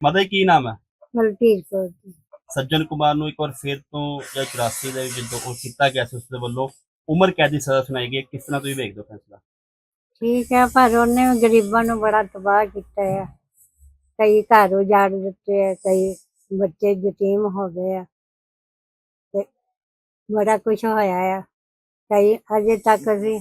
ਮਤਲਬ ਕੀ ਨਾਮ ਹੈ? ਮਲਕੀਤ ਕੌਰ ਜੀ। ਸੱਜਣ ਕੁਮਾਰ ਨੂੰ ਇੱਕ ਵਾਰ ਫਿਰ ਤੋਂ ਜਾਂ 84 ਦੇ ਵਿੱਚ ਜਦੋਂ ਉਹ ਕੀਤਾ ਗਿਆ ਸੀ ਉਸ ਦੇ ਵੱਲੋਂ ਉਮਰ ਕੈਦ ਦੀ ਸਜ਼ਾ ਸੁਣਾਈ ਗਈ ਹੈ। ਕਿਸ ਤਰ੍ਹਾਂ ਤੁਸੀਂ ਵੇਖਦੇ ਹੋ ਫੈਸਲਾ? ਠੀਕ ਹੈ ਪਰ ਉਹਨੇ ਗਰੀਬਾਂ ਨੂੰ ਬੜਾ ਤਬਾਹ ਕੀਤਾ ਹੈ ਕਈ ਘਰ ਉਜਾੜ ਦਿੱਤੇ ਆ ਕਈ ਬੱਚੇ ਯਤੀਮ ਹੋ ਗਏ ਆ। ਤੇ ਬੜਾ ਕੁਝ ਹੋਇਆ ਆ। ਕਈ ਅਜੇ ਤੱਕ ਅਸੀਂ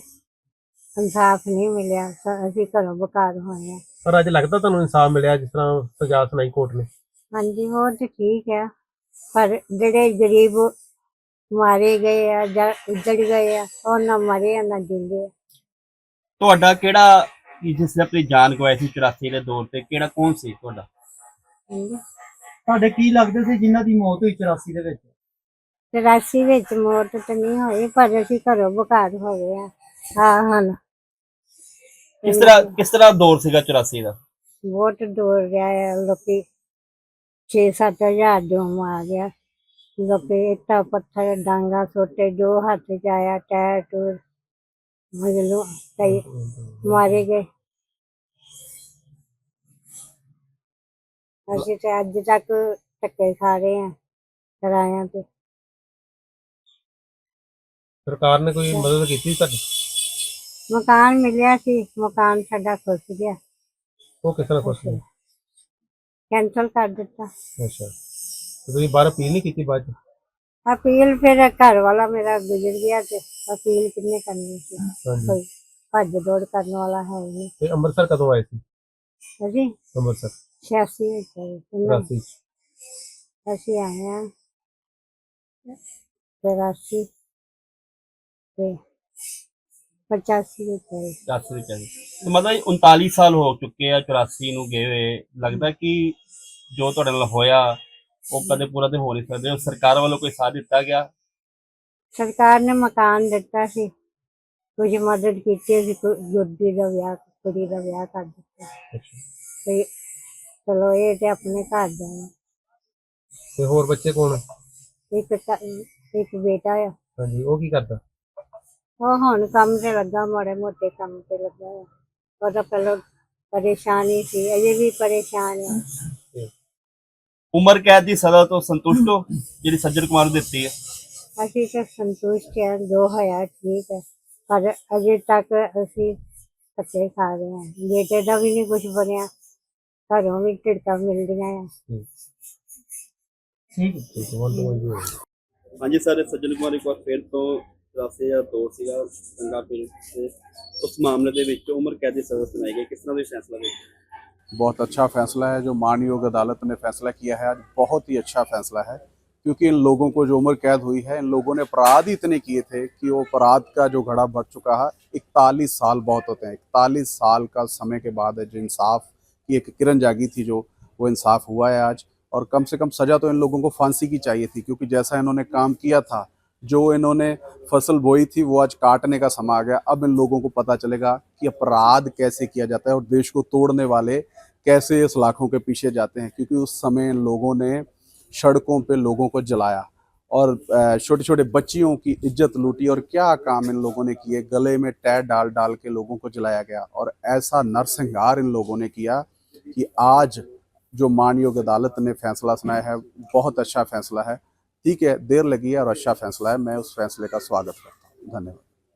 ਇਨਸਾਫ ਨਹੀਂ ਮਿਲਿਆ ਅਸੀਂ ਘਰੋਂ ਬਕਾਰ ਹੋਏ ਆ। ਪਰ ਅੱਜ ਲੱਗਦਾ ਤੁਹਾਨੂੰ ਇਨਸਾਫ ਮਿਲਿਆ ਜਿਸ ਤਰ੍ਹਾਂ ਸਜ਼ਾ ਸੁਣਾਈ ਕੋਰਟ ਨੇ? ਹਾਂਜੀ ਹੋਰ ਤੇ ਠੀਕ ਹੈ। ਪਰ ਜਿਹੜੇ ਗਰੀਬ ਮਾਰੇ ਗਏ ਆ ਜਾਂ ਉੱਜੜ ਗਏ ਆ ਉਹ ਨਾ ਮਰੇ ਆ ਨਾ ਜਿੰਦੇ ਆ। ਤੁਹਾਡਾ ਕਿਹੜਾ ਕਿ ਜਿਸ ਨੇ ਆਪਣੀ ਜਾਨ ਗਵਾਈ ਸੀ 84 ਦੇ ਦੌਰ ਤੇ ਕਿਹੜਾ ਕੌਣ ਸੀ ਤੁਹਾਡਾ? ਹਾਂਜੀ। ਤੁਹਾਡੇ ਕੀ ਲੱਗਦੇ ਸੀ ਜਿਨ੍ਹਾਂ ਦੀ ਮੌਤ ਹੋਈ 84 ਦੇ ਵਿੱਚ? ਚੁਰਾਸੀ ਵਿੱਚ ਮੌਤ ਤਾਂ ਨਹੀਂ ਹੋਈ ਪਰ ਅਸੀਂ ਘਰੋਂ ਬਕਾਰ ਹੋ ਗਏ ਆ। ਹਾਂ ਹਨ ਕਿਸ ਤਰ੍ਹਾਂ ਕਿਸ ਤਰ੍ਹਾਂ ਦੌਰ ਸੀਗਾ 84 ਦਾ? ਬਹੁਤ ਦੂਰ ਗਿਆ ਲੋਕੀ 6-7 ਹਜ਼ਾਰ ਜੋ ਆ ਗਿਆ। ਲੋਕੀ ਇੱਟਾਂ ਪੱਥਰ ਡਾਂਗਾ ਸੋਟੇ ਜੋ ਹੱਥ ਚ ਆਇਆ ਟਾਇਰ ਟੂਰ ਮਜਲੂ ਕਈ ਮਾਰੇ ਗਏ। ਅਸੀਂ ਤੇ ਅੱਜ ਤੱਕ ਧੱਕੇ ਖਾ ਰਹੇ ਆ ਕਿਰਾਇਆਂ ਤੇ। ਸਰਕਾਰ ਨੇ ਕੋਈ ਮਦਦ ਕੀਤੀ ਤੁਹਾਡੀ? ਮਕਾਨ ਮਿਲਿਆ ਸੀ ਮਕਾਨ ਸਾਡਾ ਖੁੱਸ ਗਿਆ ਉਹ ਕਿਸ ਤਰ੍ਹਾਂ ਕੁਛ ਨਹੀਂ ਕੈਂਸਲ ਕਰ ਦਿੱਤਾ ਅੱਛਾ ਤੇ ਤੁਸੀਂ ਬਾਹਰ ਅਪੀਲ ਨਹੀਂ ਕੀਤੀ ਬਾਅਦ ਚ ਅਪੀਲ ਫਿਰ ਘਰ ਵਾਲਾ ਮੇਰਾ ਗੁਜ਼ਰ ਗਿਆ ਤੇ ਅਪੀਲ ਕਿੰਨੇ ਕਰਨੀ ਸੀ ਹਾਂਜੀ ਕੋਈ ਭੱਜ ਦੌੜ ਕਰਨ ਵਾਲਾ ਹੈ ਹੀ ਨਹੀਂ ਤੇ ਅੰਮ੍ਰਿਤਸਰ ਕਦੋਂ ਆਏ ਸੀ ਅਸੀਂ ਅੰਮ੍ਰਿਤਸਰ 86 ਵਿੱਚ ਆਏ ਸੀ ਨਾ। 84 ਅਸੀਂ ਆਏ ਹਾਂ ਚੁਰਾਸੀ ਤੇ 85 ਵਿੱਚ ਆਏ 84 ਵਿੱਚ ਆਏ। ਤੇ ਮਤਲਬ 39 ਸਾਲ ਹੋ ਚੁੱਕੇ ਆ 84 ਨੂੰ ਗਏ ਹੋਏ। ਲੱਗਦਾ ਕਿ ਜੋ ਤੁਹਾਡੇ ਨਾਲ ਹੋਇਆ ਉਹ ਕਦੇ ਪੂਰਾ ਤੇ ਹੋ ਨਹੀਂ ਸਕਦੇ। ਉਹ ਸਰਕਾਰ ਵੱਲੋਂ ਕੋਈ ਸਾਥ ਦਿੱਤਾ ਗਿਆ? ਸਰਕਾਰ ਨੇ ਮਕਾਨ ਦਿੱਤਾ ਸੀ। ਕੁਝ ਮਦਦ ਕੀਤੀ ਸੀ ਗੁੱਡੀ ਦਾ ਵਿਆਹ ਕੁੜੀ ਦਾ ਵਿਆਹ ਕਰ ਦਿੱਤਾ। ਤੇ ਚਲੋ ਇਹ ਤੇ ਆਪਣੇ ਘਰ ਜਾਣਾ ਤੇ ਹੋਰ ਬੱਚੇ ਕੌਣ ਇੱਕ ਤਾਂ- ਇੱਕ ਬੇਟਾ ਆ। ਹਾਂਜੀ ਉਹ ਕੀ ਕਰਦਾ? ਉਹ ਹੁਣ ਕੰਮ ਤੇ ਲੱਗਾ ਮਾੜੇ ਮੋਟੇ ਕੰਮ ਤੇ ਲੱਗਾ ਆ ਉਹਦਾ ਪਹਿਲਾਂ ਪਰੇਸ਼ਾਨੀ ਸੀ ਅਜੇ ਵੀ ਪਰੇਸ਼ਾਨ ਆ। ਉਮਰ ਕੈਦ ਦੀ ਸਜ਼ਾ ਤੋਂ ਸੰਤੁਸ਼ਟ ਹੋ? ਜਿਹੜੀ ਸੱਜਣ ਕੁਮਾਰ ਨੂੰ ਦਿੱਤੀ ਹੈ। ਅਸੀਂ ਤਾਂ ਸੰਤੁਸ਼ਟ ਹਾਂ ਜੋ ਹੋਇਆ ਠੀਕ ਹੈ। ਪਰ ਅਜੇ ਤੱਕ ਅਸੀਂ ਧੱਕੇ ਖਾ ਰਹੇ ਹਾਂ। ਬੇਟੇ ਦਾ ਵੀ ਨਹੀਂ ਕੁਝ ਬਣਿਆ। ਘਰੋਂ ਵੀ ਝਿੜਕਾਂ ਮਿਲਦੀਆਂ ਆ। ਤੋਂ। ਹਾਂਜੀ ਸਰ ਸੱਜਣ ਕੁਮਾਰ ਇੱਕ ਵਾਰ ਫਿਰ ਤੋਂ 84 ਦਾ ਦੌਰ ਸੀਗਾ ਸੰਗਾ ਪੀਰ ਤੇ ਉਸ ਮਾਮਲੇ ਦੇ ਵਿੱਚ ਉਮਰ ਕੈਦ ਦੀ ਸਜ਼ਾ ਸੁਣਾਈ ਗਈ ਕਿਸ ਤਰ੍ਹਾਂ ਦਾ ਫੈਸਲਾ ਹੋਇਆ बहुत अच्छा फैसला है जो मानयोग अदालत ने फैसला किया है आज बहुत ही अच्छा फैसला है क्योंकि इन लोगों को जो उम्र कैद हुई है इन लोगों ने अपराध ही इतने किए थे कि वो अपराध का जो घड़ा बढ़ चुका है इकतालीस साल बहुत होते हैं इकतालीस साल का समय के बाद है जो इंसाफ की एक किरण जागी थी जो वो इंसाफ हुआ है आज और कम से कम सज़ा तो इन लोगों को फांसी की चाहिए थी क्योंकि जैसा इन्होंने काम किया था जो इन्होंने फ़सल बोई थी, वो आज काटने का समय आ गया। अब इन लोगों को पता चलेगा कि अपराध कैसे किया जाता है और देश को तोड़ने वाले कैसे इस लाखों के पीछे जाते हैं, क्योंकि उस समय इन लोगों ने सड़कों पे लोगों को जलाया और छोटे छोटे बच्चियों की इज़्ज़त लूटी और क्या काम इन लोगों ने किए? गले में टैर डाल डाल के लोगों को जलाया गया और ऐसा नरसंहार इन लोगों ने किया कि आज जो मानयोग अदालत ने फैसला सुनाया है, बहुत अच्छा फैसला है। ठीक है देर लगी है और अच्छा फैसला है मैं उस फैसले का स्वागत करता हूँ धन्यवाद